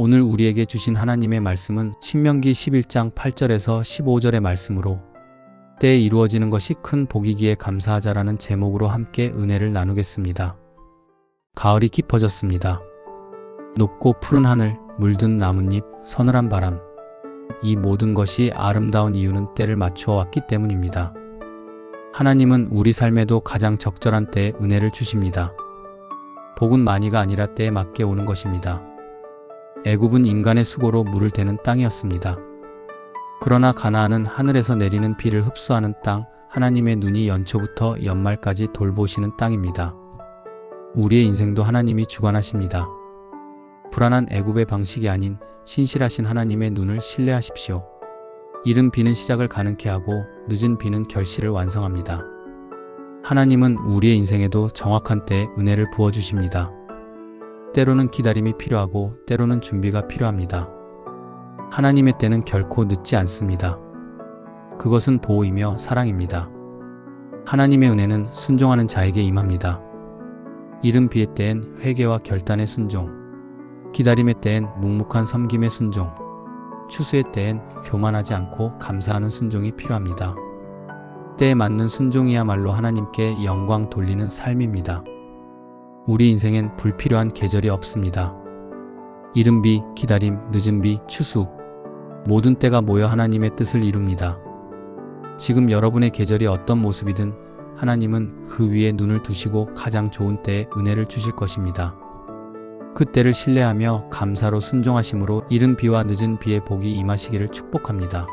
오늘 우리에게 주신 하나님의 말씀은 신명기 11장 8절에서 15절의 말씀으로 때에 이루어지는 것이 큰 복이기에 감사하자라는 제목으로 함께 은혜를 나누겠습니다. 가을이 깊어졌습니다. 높고 푸른 하늘, 물든 나뭇잎, 서늘한 바람. 이 모든 것이 아름다운 이유는 때를 맞추어 왔기 때문입니다. 하나님은 우리 삶에도 가장 적절한 때에 은혜를 주십니다. 복은 많이가 아니라 때에 맞게 오는 것입니다. 애굽은 인간의 수고로 물을 대는 땅이었습니다. 그러나 가나안은 하늘에서 내리는 비를 흡수하는 땅, 하나님의 눈이 연초부터 연말까지 돌보시는 땅입니다. 우리의 인생도 하나님이 주관하십니다. 불안한 애굽의 방식이 아닌 신실하신 하나님의 눈을 신뢰하십시오. 이른 비는 시작을 가능케 하고 늦은 비는 결실을 완성합니다. 하나님은 우리의 인생에도 정확한 때에 은혜를 부어주십니다. 때로는 기다림이 필요하고 때로는 준비가 필요합니다. 하나님의 때는 결코 늦지 않습니다. 그것은 보호이며 사랑입니다. 하나님의 은혜는 순종하는 자에게 임합니다. 이른 비의 때엔 회개와 결단의 순종, 기다림의 때엔 묵묵한 섬김의 순종, 추수의 때엔 교만하지 않고 감사하는 순종이 필요합니다. 때에 맞는 순종이야말로 하나님께 영광 돌리는 삶입니다. 우리 인생엔 불필요한 계절이 없습니다. 이른 비, 기다림, 늦은 비, 추수. 모든 때가 모여 하나님의 뜻을 이룹니다. 지금 여러분의 계절이 어떤 모습이든 하나님은 그 위에 눈을 두시고 가장 좋은 때에 은혜를 주실 것입니다. 그 때를 신뢰하며 감사로 순종하심으로 이른 비와 늦은 비의 복이 임하시기를 축복합니다.